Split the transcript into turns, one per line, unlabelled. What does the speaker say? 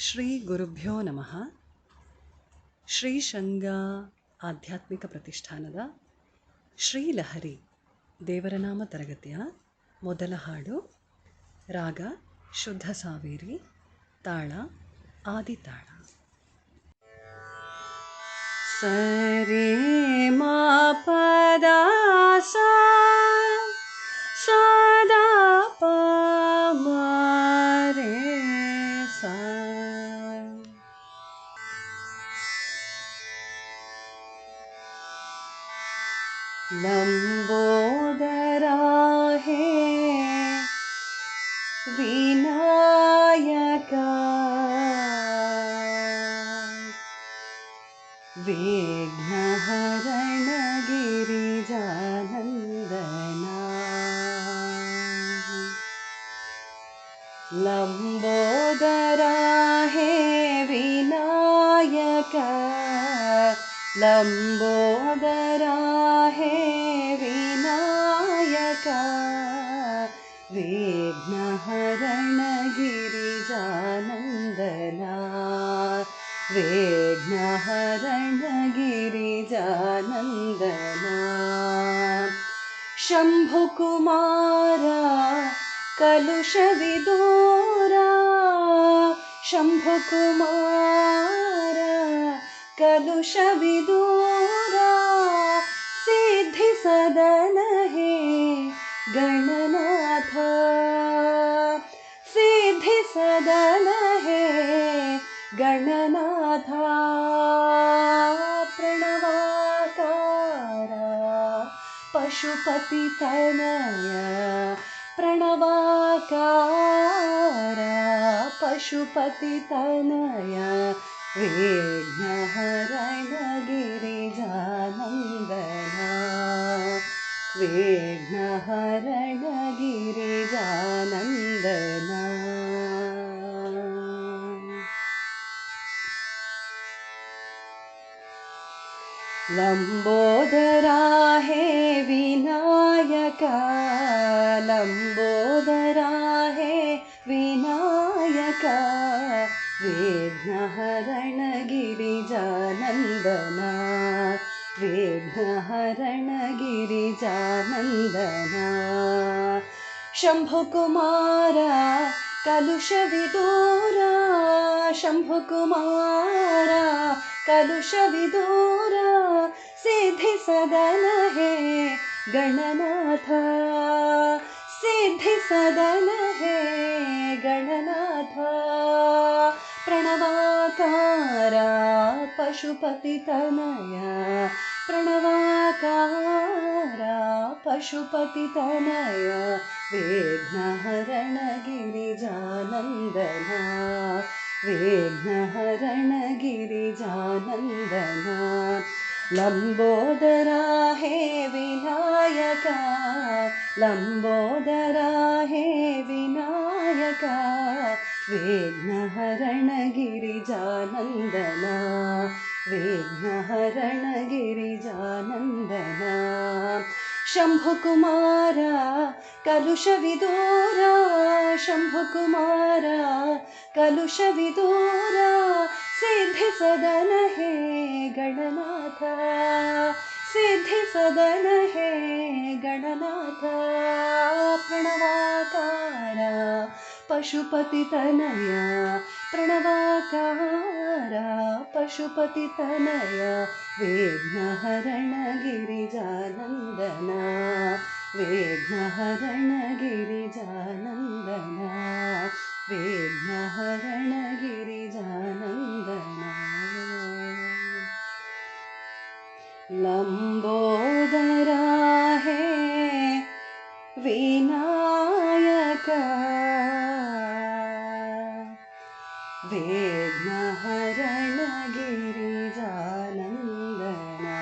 ಶ್ರೀಗುರುಭ್ಯೋ ನಮಃ. ಶ್ರೀ ಶಂಗ ಆಧ್ಯಾತ್ಮಿಕ ಪ್ರತಿಷ್ಠಾನದ ಶ್ರೀಲಹರಿ ದೇವರನಾಮ ತರಗತಿಯ ಮೊದಲ ಹಾಡು. ರಾಗ, ಶುದ್ಧ ಸಾವೇರಿ, ತಾಳ ಆದಿತಾಳ ಸರಿ ಮಾ ಸಾ लम्बोदरा हे विनायका। विघ्नहरणगिरिजानन्दना लम्बोदरा हे विनायका लम्बोदरा हे विनायका विघ्नहरणगिरिजानन्दना विघ्नहरणगिरिजानन्दना। शम्भुकुमारा कलुषविदूरा शम्भुकुमारा कलुषविदूरा सिद्धिसदन हे गणनाथ। सिद्धिसदन हे गणनाथ। प्रणवाकार। पशुपतितनय। प्रणवाकार। पशुपतितनय विघ्नहरणगिरिजानन्दना। विघ्नहरणगिरिजानन्दना। लम्बोदरा हे विनायका लम्बोदरा विघ्नहरणगिरिजानन्दना विघ्नहरणगिरिजानन्दना शम्भुकुमारा कलुषविदूरा। शम्भुकुमारा कलुषविदूरा। सिद्धिसदन हे गणनाथ। सिद्धिसदन हे गणनाथ। प्रणवाकार पशुपतितनय प्रणवाकार। पशुपतितनय विघ्नहरणगिरिजानन्दना विघ्नहरणगिरिजानन्दना लम्बोदरा हे विनायका। लम्बोदरा हे विनायका विघ्नहरणगिरिजानन्दना विघ्नहरणगिरिजानन्दना शम्भुकुमारा कलुषविदूरा शम्भुकुमारा कलुषविदूरा सिद्धिसदन हे गणनाथ। सिद्धिसदन हे गणनाथ। प्रणवाकार पशुपतितनय प्रणवाकार पशुपतितनय विघ्नहरणगिरिजानन्दना विघ्नहरणगिरिजानन्दना विघ्नहरणगिरिजानन्दना विघ्नहरणगिरिजानन्दना